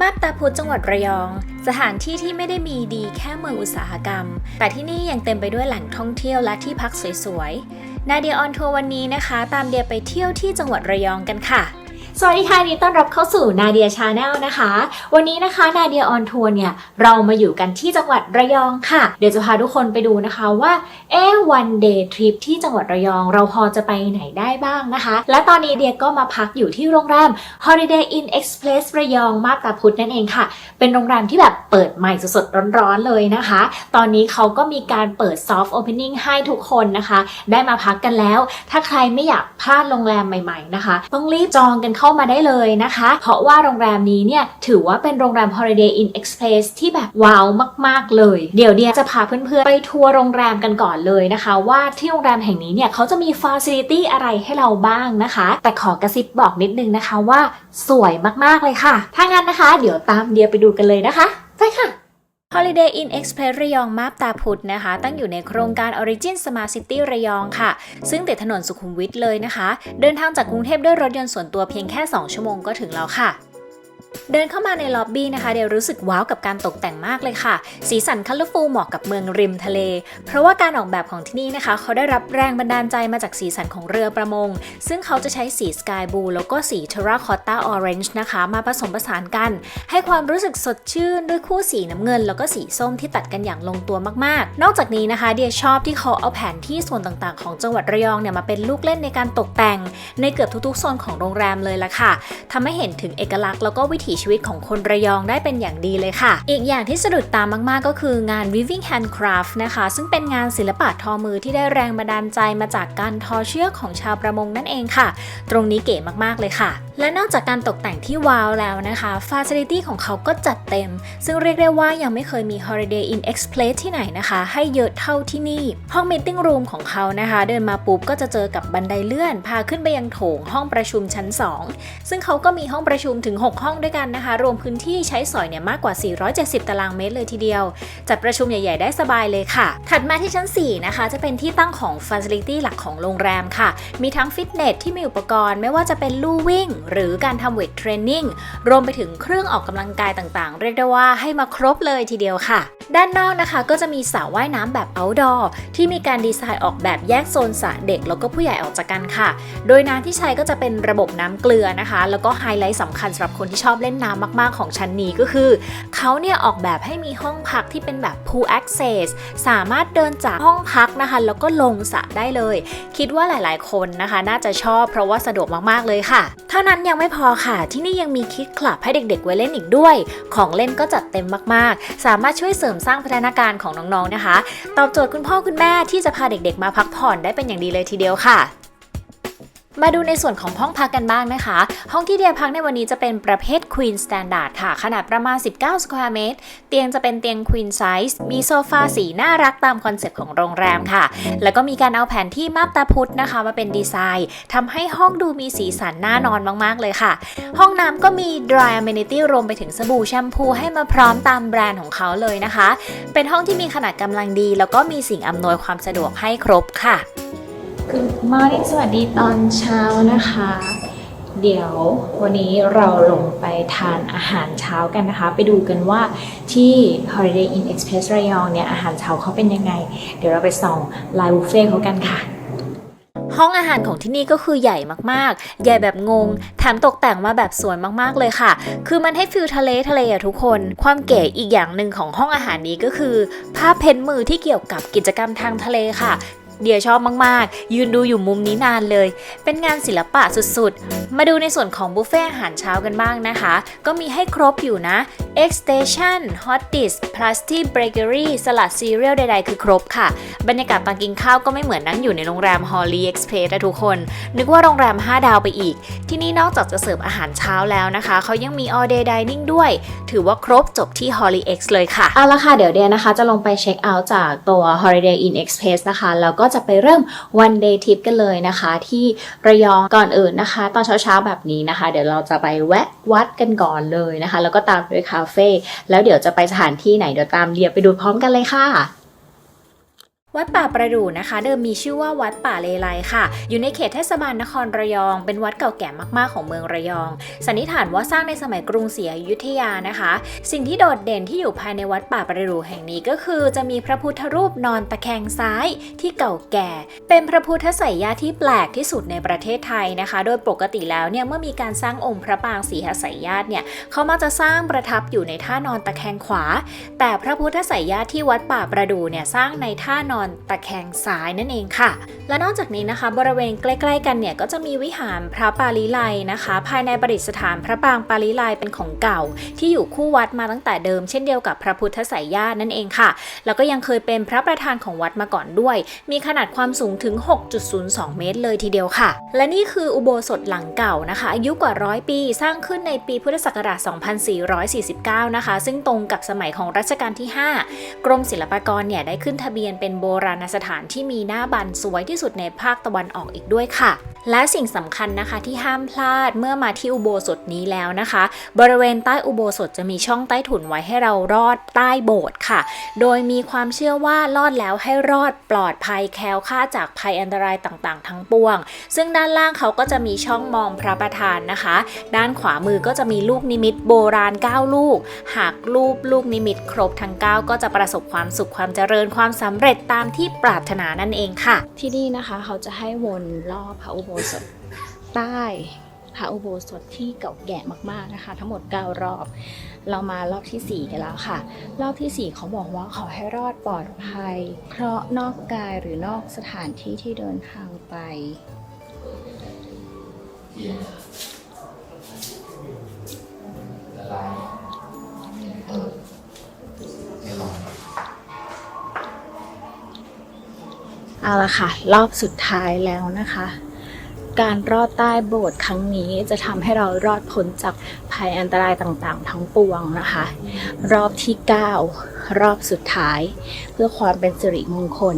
มาบตาพุธจังหวัดระยอง สถานที่ที่ไม่ได้มีดีแค่เมืองอุตสาหกรรม แต่ที่นี่ยังเต็มไปด้วยแหล่งท่องเที่ยวและที่พักสวยๆ นาเดียออนทัวร์วันนี้นะคะ ตามเดียไปเที่ยวที่จังหวัดระยองกันค่ะ สวัสดีค่ะนดีต้อนรับเข้าสู่นาเดียชาแนลนะคะ วันนี้นะคะนาเดียออนทัวร์เนี่ยเรามาอยู่กันที่จังหวัดระยองค่ะ เดี๋ยวจะพาทุกคนไปดูนะคะว่าเอ๊วันเดย์ทริปที่จังหวัดระยองเราพอจะไปไหนได้บ้างนะคะ และตอนนี้เดียก็มาพักอยู่ที่โรงแรม Holiday Inn Express ระยองมาบตาพุธนั่นเองค่ะ เป็นโรงแรมที่แบบเปิดใหม่สดๆร้อนๆเลยนะคะ ตอนนี้เขาก็มีการเปิด soft opening ให้ทุกคนนะคะ ได้มาพักกันแล้ว ถ้าใครไม่อยากพลาดโรงแรมใหม่ ๆนะคะ ต้องรีบจองกันเข้ามาได้เลยนะคะ เพราะว่าโรงแรมนี้เนี่ยถือว่าเป็นโรงแรม Holiday Inn Express ที่แบบว้าวมาก ๆ เลย เดี๋ยวเดียจะพาเพื่อนๆ ไปทัวร์โรงแรมกันก่อนเลยนะคะ ว่าที่โรงแรมแห่งนี้เนี่ยเขาจะมีฟาซิลิตี้อะไรให้เราบ้างนะคะ แต่ขอกระซิบบอกนิดนึงนะคะว่าสวยมากๆเลยค่ะ ถ้างั้นนะคะ เดี๋ยวตามเดียไปดูกันเลยนะคะ ไปค่ะ Holiday Inn Express ระยองมาบตาพุธนะคะ ตั้งอยู่ในโครงการ Origin Smart City ระยองค่ะ ซึ่งติดถนนสุขุมวิทเลยนะคะ เดินทางจากกรุงเทพด้วยรถยนต์ส่วนตัวเพียงแค่ 2 ชั่วโมงก็ถึงแล้วค่ะ เดินเข้ามาในล็อบบี้นะคะ เดี๋ยวรู้สึกว้าวกับการตกแต่งมากเลยค่ะ สีสันคัลเลอร์ฟูลเหมาะกับเมืองริมทะเล เพราะว่าการออกแบบของที่นี่นะคะ เขาได้รับแรงบันดาลใจมาจากสีสันของเรือประมง ซึ่งเขาจะใช้สีสกายบลูแล้วก็สีเทราคอตตาออเรนจ์นะคะ มาผสมผสานกัน ให้ความรู้สึกสดชื่นด้วยคู่สีน้ำเงิน แล้วก็สีส้มที่ตัดกันอย่างลงตัวมากๆ นอกจากนี้นะคะ เดียชอบที่เขาเอาแผนที่ส่วนต่างๆ ของจังหวัดระยองเนี่ยมาเป็นลูกเล่นในการตกแต่ง ในเกือบทุกๆโซนของโรงแรมเลยละค่ะทำให้เห็นถึงเอกลักษณ์แล้วก็วิถีชีวิตของคนระยองได้เป็นอย่างดีเลยค่ะ อีกอย่างที่สะดุดตามมาก ๆ ก็คืองาน Weaving Handcraft นะคะ ซึ่งเป็นงานศิลปะทอมือที่ได้แรงบันดาลใจมาจากการทอเชือกของชาวประมงนั่นเองค่ะ ตรงนี้เก๋มาก ๆ เลยค่ะ และนอกจากการตกแต่งที่ว้าวแล้วนะคะฟ a c i l i t y ของเขาก็จัดเต็ม ซึ่งเรียกได้ว่ายังไม่เคยมี Holiday Inn Express ที่ไหนนะคะ ให้เยอะเท่าที่นี่ ห้อง Meeting Room ของเขานะคะ เดินมาปุ๊บก็จะเจอกับบันไดเลื่อน พาขึ้นไปยังโถงห้องประชุมชั้น 2 ซึ่งเขาก็มีห้องประชุมถึง 6 ห้องด้วยกันนะคะ รวมพื้นที่ใช้สอยเนี่ยมากกว่า 470 ตารางเมตรเลยทีเดียว จัดประชุมใหญ่ ๆ ได้สบายเลยค่ะ ถัดมาที่ชั้น 4 นะคะ จะเป็นที่ตั้งของ Facility หลักของโรงแรมค่ะ มีทั้งฟิตเนสที่มีอุปกรณ์ไม่ว่าจะเป็นลู่วิ่งหรือการทำเวทเทรนนิ่งรวมไปถึงเครื่องออกกำลังกายต่างๆ เรียกได้ว่าให้มาครบเลยทีเดียวค่ะ ด้านนอกนะคะก็จะมีสระว่ายน้ำแบบ outdoor ที่มีการดีไซน์ออกแบบแยกโซนสระเด็กแล้วก็ผู้ใหญ่ออกจากกันค่ะ โดยน้ำที่ใช้ก็จะเป็นระบบน้ำเกลือนะคะ แล้วก็ไฮไลท์สำคัญสำหรับคนที่ชอบเล่นน้ำมาก ๆ ของชั้นนี้ก็คือเขาเนี่ยออกแบบให้มีห้องพักที่เป็นแบบ pool access สามารถเดินจากห้องพักนะคะ แล้วก็ลงสระได้เลย คิดว่าหลาย ๆ คนนะคะ น่าจะชอบเพราะว่าสะดวกมาก ๆ เลยค่ะ เท่านั้นยังไม่พอค่ะ ที่นี่ยังมีคิดคลับให้เด็ก ๆ ไว้เล่นอีกด้วย ของเล่นก็จัดเต็มมาก ๆ สามารถช่วยเสริมสร้างพัฒนาการของน้องๆนะคะ ตอบโจทย์คุณพ่อคุณแม่ที่จะพาเด็กๆ มาพักผ่อนได้เป็นอย่างดีเลยทีเดียวค่ะ มาดูในส่วนของห้องพักกันบ้างนะคะ ห้องที่เดียพักในวันนี้จะเป็นประเภท Queen Standard ค่ะ ขนาดประมาณ 19 square meter เตียงจะเป็นเตียง Queen Size มีโซฟาสีน่ารักตามคอนเซ็ปต์ของโรงแรมค่ะ แล้วก็มีการเอาแผนที่มาบตาพุธนะคะ มาเป็นดีไซน์ทำให้ห้องดูมีสีสันน่านอนมาก ๆ เลยค่ะ ห้องน้ำก็มี dry amenity รวมไปถึงสบู่แชมพูให้มาพร้อมตามแบรนด์ของเขาเลยนะคะ เป็นห้องที่มีขนาดกำลังดี แล้วก็มีสิ่งอำนวยความสะดวกให้ครบค่ะ Good morning สวัสดีตอนเช้านะคะ เดี๋ยววันนี้เราลงไปทานอาหารเช้ากันนะคะ ไปดูกันว่าที่ Holiday Inn Express ระยองเนี่ยอาหารเช้าเขาเป็นยังไง เดี๋ยวเราไปส่องไลน์บุฟเฟ่เขากันค่ะห้องอาหารของที่นี่ก็คือใหญ่มากๆ ใหญ่แบบงง แถมตกแต่งมาแบบสวยมากๆเลยค่ะ คือมันให้ฟิลทะเลทะเลอะทุกคน ความเก๋อีกอย่างหนึ่งของห้องอาหารนี้ก็คือ ภาพเพ้นท์มือที่เกี่ยวกับกิจกรรมทางทะเลค่ะ เดียชอบมากๆ ยืนดูอยู่มุมนี้นานเลย เป็นงานศิลปะสุดๆ มาดูในส่วนของบุฟเฟ่อาหารเช้ากันบ้างนะคะ ก็มีให้ครบอยู่นะ Egg Station Hot Dish Plastic Bakery สลัดซีเรียลใดๆ คือครบค่ะ บรรยากาศตอนกินข้าวก็ไม่เหมือนนั่งอยู่ในโรงแรม Holly Express นะทุกคน นึกว่าโรงแรม 5 ดาวไปอีก ที่นี่นอกจากจะเสิร์ฟอาหารเช้าแล้วนะคะ เขายังมี all day dining ด้วย ถือว่าครบจบที่ Holly X เลยค่ะ เอาละค่ะ เดี๋ยวเดียนะคะ จะลงไปเช็คเอาท์จากตัว Holiday Inn Express นะคะ แล้วก็จะไปเริ่ม one day trip กันเลยนะคะ ที่ระยองก่อนอื่นนะคะ ตอนเช้าๆแบบนี้นะคะ เดี๋ยวเราจะไปแวะวัดกันก่อนเลยนะคะ แล้วก็ตามด้วยคาเฟ่แล้วเดี๋ยวจะไปสถานที่ไหนเดี๋ยวตามเดียไปดูพร้อมกันเลยค่ะ วัดป่าประดู่นะคะ เดิมมีชื่อว่าวัดป่าเลไลค่ะ อยู่ในเขตเทศบาลนครระยอง เป็นวัดเก่าแก่มากๆของเมืองระยอง สันนิษฐานว่าสร้างในสมัยกรุงศรีอยุธยานะคะ สิ่งที่โดดเด่นที่อยู่ภายในวัดป่าประดู่แห่งนี้ก็คือ จะมีพระพุทธรูปนอนตะแคงซ้ายที่เก่าแก่ เป็นพระพุทธไสยญาที่แปลกที่สุดในประเทศไทยนะคะ โดยปกติแล้วเนี่ยเมื่อมีการสร้างองค์พระปางสีหไสยญาติเนี่ยเขามักจะสร้างประทับอยู่ในท่านอนตะแคงขวา แต่พระพุทธไสยญาที่วัดป่าประดู่เนี่ยสร้างในท่านอนอนตะแคงซ้ายนั่นเองค่ะ และนอกจากนี้นะคะ บริเวณใกล้ ๆ กันเนี่ยก็จะมีวิหารพระปาลิไลนะคะ ภายในประดิษฐานพระปางปาลิไลเป็นของเก่า ที่อยู่คู่วัดมาตั้งแต่เดิม เช่นเดียวกับพระพุทธไสยญาตินั่นเองค่ะ แล้วก็ยังเคยเป็นพระประธานของวัดมาก่อนด้วย มีขนาดความสูงถึง 6.02 เมตร เลยทีเดียวค่ะ และนี่คืออุโบสถหลังเก่านะคะ อายุกว่าร้อยปี สร้างขึ้นในปีพุทธศักราช 2449 นะคะ ซึ่งตรงกับสมัยของรัชกาลที่ 5 กรมศิลปากรเนี่ยได้ขึ้นทะเบียนเป็นโบราณสถานที่มีหน้าบันสวยที่สุดในภาคตะวันออกอีกด้วยค่ะ และสิ่งสำคัญนะคะที่ห้ามพลาดเมื่อมาที่อุโบสถนี้แล้วนะคะ บริเวณใต้อุโบสถจะมีช่องใต้ถุนไว้ให้เรารอดใต้โบสถ์ค่ะ โดยมีความเชื่อว่าลอดแล้วให้รอดปลอดภัยแคล้วคลาดจากภัยอันตรายต่างๆ ทั้งปวง ซึ่งด้านล่างเขาก็จะมีช่องมองพระประธานนะคะ ด้านขวามือก็จะมีลูกนิมิตโบราณ 9 ลูก หากรูปลูกนิมิตครบทั้ง 9 ก็จะประสบความสุขความเจริญความสำเร็จตามามที่ปรารถนานั่นเองค่ะ ที่นี่นะคะเขาจะให้วนรอบพระอุโบสถใต้พระอุโบสถที่เก่าแก่มากๆนะคะ ทั้งหมด 9 รอบ เรามารอบทีสี่4 กันแล้วค่ะ รอบทีสี่ 4 เขาบอกว่าขอให้รอดปลอดภัย เพราะนอกกายหรือนอกสถานที่ที่เดินทางไป เอาละค่ะ รอบสุดท้ายแล้วนะคะ การรอดใต้โบสถ์ครั้งนี้จะทำให้เรารอดพ้นจากภัยอันตรายต่างๆ ทั้งปวงนะคะ รอบที่ 9 รอบสุดท้าย เพื่อความเป็นสิริมงคล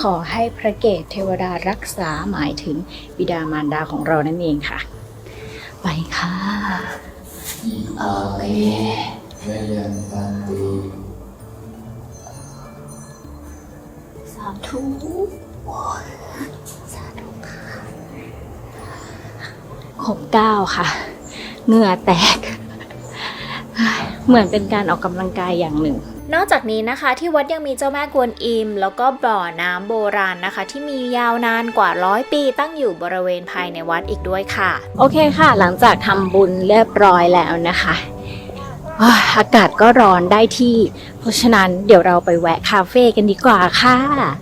ขอให้พระเกศเทวดารักษาหมายถึงบิดามารดาของเรานั่นเองค่ะ ไปค่ะโอเคเวยันตันติ ธุสาธุค่ะครบเก้าค่ะ เหงื่อแตก เหมือนเป็นการออกกำลังกายอย่างหนึ่งนอกจากนี้นะคะที่วัดยังมีเจ้าแม่กวนอิม แล้วก็บ่อน้ำโบราณนะคะ ที่มียาวนานกว่าร้อยปีตั้งอยู่บริเวณภายในวัดอีกด้วยค่ะ โอเคค่ะ หลังจากทำบุญเรียบร้อยแล้วนะคะ อาวอากาศก็ร้อนได้ที่ เพราะฉะนั้นเดี๋ยวเราไปแวะคาเฟ่กันดีกว่าค่ะ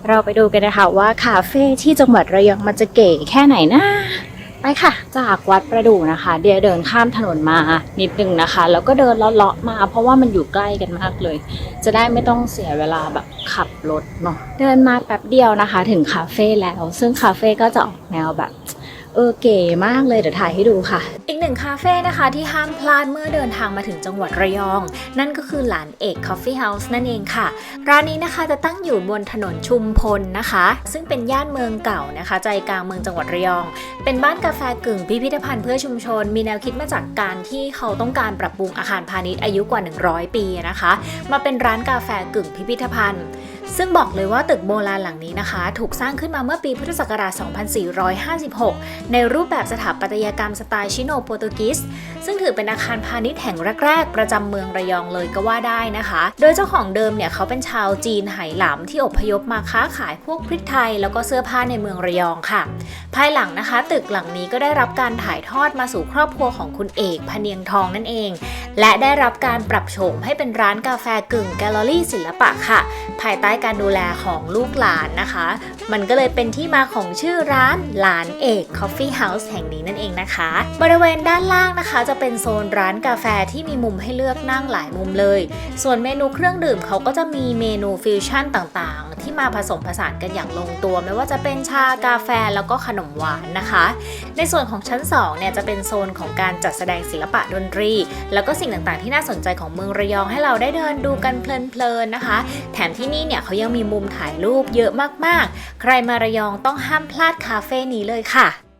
เราไปดูกันนะคะว่าคาเฟ่ที่จังหวัดระยองมันจะเก๋แค่ไหนนะไปค่ะ จากวัดประดู่นะคะ เดี๋ยวเดินข้ามถนนมานิดนึงนะคะ แล้วก็เดินเลาะๆมา เพราะว่ามันอยู่ใกล้กันมากเลย จะได้ไม่ต้องเสียเวลาแบบขับรถเนาะเดินมาแป๊บเดียวนะคะ ถึงคาเฟ่แล้ว ซึ่งคาเฟ่ก็จะออกแนวแบบ เออเก๋มากเลยเดี๋ยวถ่ายให้ดูค่ะ อีกหนึ่งคาเฟ่นะคะที่ห้ามพลาดเมื่อเดินทางมาถึงจังหวัดระยอง นั่นก็คือหลานเอกคอฟฟี่เฮาส์นั่นเองค่ะ ร้านนี้นะคะจะตั้งอยู่บนถนนชุมพลนะคะ ซึ่งเป็นย่านเมืองเก่านะคะ ใจกลางเมืองจังหวัดระยอง เป็นบ้านกาแฟกึ่งพิพิธภัณฑ์เพื่อชุมชน มีแนวคิดมาจากการที่เขาต้องการปรับปรุงอาคารพาณิชย์อายุกว่า 100 ปีนะคะ มาเป็นร้านกาแฟกึ่งพิพิธภัณฑ์ ซึ่งบอกเลยว่าตึกโบราณหลังนี้นะคะ ถูกสร้างขึ้นมาเมื่อปีพุทธศักราช 2456 ในรูปแบบสถาปัตยกรรมสไตล์ชิโนโปรตุกิส ซึ่งถือเป็นอาคารพาณิชย์แห่งแรก ๆ ประจำเมืองระยองเลยก็ว่าได้นะคะ โดยเจ้าของเดิมเนี่ยเขาเป็นชาวจีนไหหลำที่อพยพมาค้าขายพวกพริกไทย แล้วก็เสื้อผ้าในเมืองระยองค่ะ ภายหลังนะคะ ตึกหลังนี้ก็ได้รับการถ่ายทอดมาสู่ครอบครัวของคุณเอกพเนียงทองนั่นเอง และได้รับการปรับโฉมให้เป็นร้านกาแฟกึ่งแกลเลอรี่ศิลปะค่ะ ภายใต้การดูแลของลูกหลานนะคะ มันก็เลยเป็นที่มาของชื่อร้านหลานเอก Coffee House แห่งนี้นั่นเองนะคะ บริเวณด้านล่างนะคะ จะเป็นโซนร้านกาแฟที่มีมุมให้เลือกนั่งหลายมุมเลย ส่วนเมนูเครื่องดื่มเขาก็จะมีเมนูฟิวชั่นต่างๆ ที่มาผสมผสานกันอย่างลงตัว ไม่ว่าจะเป็นชากาแฟแล้วก็ขนมหวานนะคะ ในส่วนของชั้น2เนี่ยจะเป็นโซนของการจัดแสดงศิลปะดนตรี แล้วก็สิ่งต่างๆที่น่าสนใจของเมืองระยองให้เราได้เดินดูกันเพลินๆนะคะ แถมที่นี่เนี่ยเขายังมีมุมถ่ายรูปเยอะมากๆ ใครมาระยองต้องห้ามพลาดคาเฟ่นี้เลยค่ะ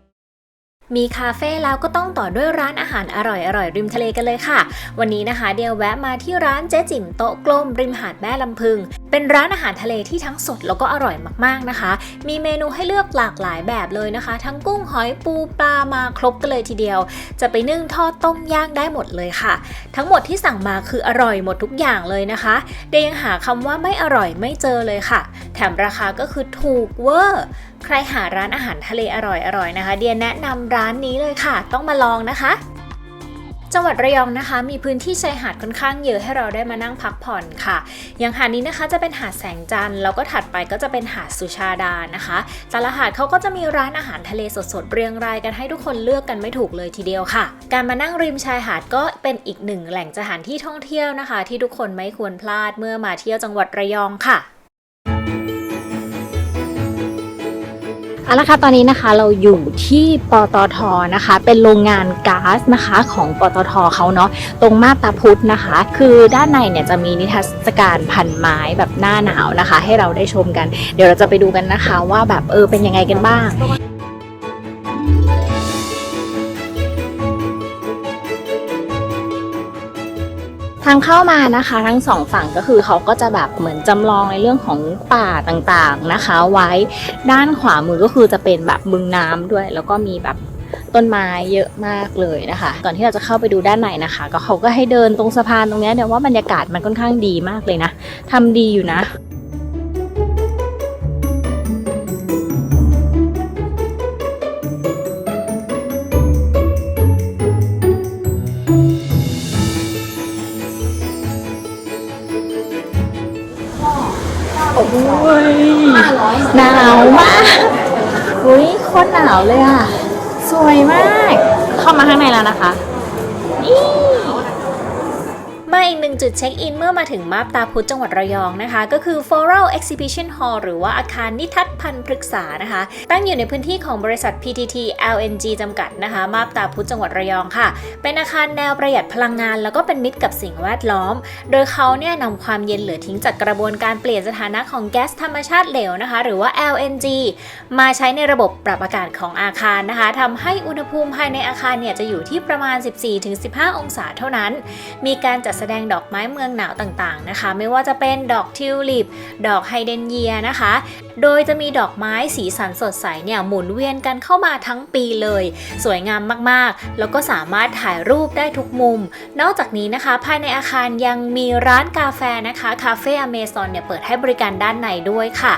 มีคาเฟ่แล้วก็ต้องต่อด้วยร้านอาหารอร่อยๆริมทะเลกันเลยค่ะ วันนี้นะคะเดียวแวะมาที่ร้านเจ๊จิ๋มโต๊ะกลมริมหาดแม่ลำพึง เป็นร้านอาหารทะเลที่ทั้งสดแล้วก็อร่อยมากๆนะคะ มีเมนูให้เลือกหลากหลายแบบเลยนะคะ ทั้งกุ้งหอยปูปลามาครบกันเลยทีเดียว จะไปนึ่งทอดต้มย่างได้หมดเลยค่ะ ทั้งหมดที่สั่งมาคืออร่อยหมดทุกอย่างเลยนะคะเดยยังหาคำว่าไม่อร่อยไม่เจอเลยค่ะ แถมราคาก็คือถูกเวอร์ ใครหาร้านอาหารทะเลอร่อยๆนะคะ เดียแนะนำร้านนี้เลยค่ะ ต้องมาลองนะคะจังหวัดระยองนะคะ มีพื้นที่ชายหาดค่อนข้างเยอะให้เราได้มานั่งพักผ่อนค่ะ อย่างหาดนี้นะคะจะเป็นหาดแสงจันทร์แล้วก็ถัดไปก็จะเป็นหาดสุชาดานะคะแต่ละหาดเขาก็จะมีร้านอาหารทะเลสดๆเรียงรายกันให้ทุกคนเลือกกันไม่ถูกเลยทีเดียวค่ะ การมานั่งริมชายหาดก็เป็นอีกหนึ่งแหล่งสถานที่ท่องเที่ยวนะคะ ที่ทุกคนไม่ควรพลาดเมื่อมาเที่ยวจังหวัดระยองค่ะ เอาละค่ะตอนนี้นะคะเราอยู่ที่ปตทนะคะ เป็นโรงงานก๊าซนะคะของปตทเขาเนาะตรงมาบตาพุธนะคะ คือด้านในเนี่ยจะมีนิทรรศการพันไม้แบบหน้าหนาวนะคะ ให้เราได้ชมกัน เดี๋ยวเราจะไปดูกันนะคะว่าแบบเออเป็นยังไงกันบ้าง ทางเข้ามานะคะ ทั้งสองฝั่งก็คือเขาก็จะแบบเหมือนจำลองในเรื่องของป่าต่างๆนะคะ ไว้ด้านขวามือก็คือจะเป็นแบบบึงน้ำด้วย แล้วก็มีแบบต้นไม้เยอะมากเลยนะคะ ก่อนที่เราจะเข้าไปดูด้านในนะคะ ก็เขาก็ให้เดินตรงสะพานตรงเนี้ยเดี๋ยวว่าบรรยากาศมันค่อนข้างดีมากเลยนะทำดีอยู่นะ หนาวมากอุ้ยโคตรหนาวเลยอะ สวยมาก เข้ามาข้างในแล้วนะคะ นี่ มา อีกหนึ่งจุดเช็คอินเมื่อมาถึงมาบตาพุธจังหวัดระยองนะคะ ก็คือ Floral Exhibition Hall หรือว่าอาคารนิทัศพันธ์พฤกษานะคะ ตั้งอยู่ในพื้นที่ของบริษัท PTT LNG จำกัดนะคะ มาบตาพุธจังหวัดระยองค่ะ เป็นอาคารแนวประหยัดพลังงาน แล้วก็เป็นมิตรกับสิ่งแวดล้อม โดยเขาเนี่ยนำความเย็นเหลือทิ้งจากกระบวนการเปลี่ยนสถานะของแก๊สธรรมชาติเหลวนะคะ หรือว่า LNG มาใช้ในระบบปรับอากาศของอาคารนะคะทำให้อุณหภูมิภายในอาคารเนี่ยจะอยู่ที่ประมาณ 14-15 องศาเท่านั้น มีการจัดแสดงดอกไม้เมืองหนาวต่างๆนะคะ ไม่ว่าจะเป็นดอกทิวลิป ดอกไฮเดนเยียนะคะ โดยจะมีดอกไม้สีสันสดใสเนี่ยหมุนเวียนกันเข้ามาทั้งปีเลย สวยงามมากๆ แล้วก็สามารถถ่ายรูปได้ทุกมุม นอกจากนี้นะคะ ภายในอาคารยังมีร้านกาแฟนะคะคาเฟ่อเมซอนเนี่ยเปิดให้บริการด้านในด้วยค่ะ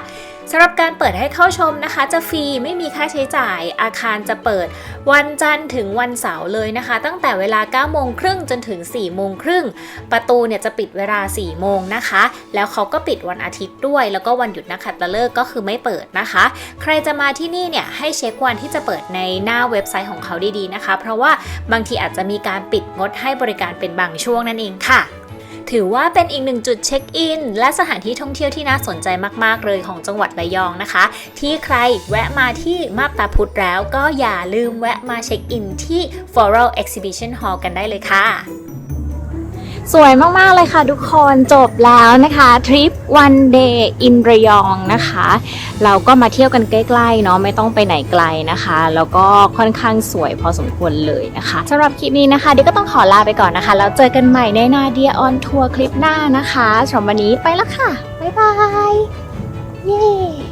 สำหรับการเปิดให้เข้าชมนะคะ จะฟรีไม่มีค่าใช้จ่ายอาคารจะเปิดวันจันทร์ถึงวันเสาร์เลยนะคะ ตั้งแต่เวลา9โมงครึ่งจนถึง4โมงครึ่งประตูเนี่ยจะปิดเวลา4โมงนะคะ แล้วเขาก็ปิดวันอาทิตย์ด้วย แล้วก็วันหยุดนักขัตฤกษ์ก็คือไม่เปิดนะคะ ใครจะมาที่นี่เนี่ยให้เช็ควันที่จะเปิดในหน้าเว็บไซต์ของเขาดีๆนะคะ เพราะว่าบางทีอาจจะมีการปิดงดให้บริการเป็นบางช่วงนั่นเองค่ะ ถือว่าเป็นอีกหนึ่งจุดเช็คอิน และสถานที่ท่องเที่ยวที่น่าสนใจมากๆเลยของจังหวัดระยองนะคะ ที่ใครแวะมาที่มาบตาพุธแล้วก็อย่าลืมแวะมาเช็คอินที่ Floral Exhibition Hall กันได้เลยค่ะ สวยมาก ๆ เลยค่ะทุกคนจบแล้วนะคะทริป one day in ระยองนะคะ เราก็มาเที่ยวกันใกล้ๆเนาะไม่ต้องไปไหนไกลนะคะ แล้วก็ค่อนข้างสวยพอสมควรเลยนะคะสำหรับคลิปนี้นะคะเดี๋ยวก็ต้องขอลาไปก่อนนะคะ แล้วเจอกันใหม่ในนาเดียออนทัวร์คลิปหน้านะคะสำหรับวันนี้ไปล้วค่ะ บ๊ายบาย เย้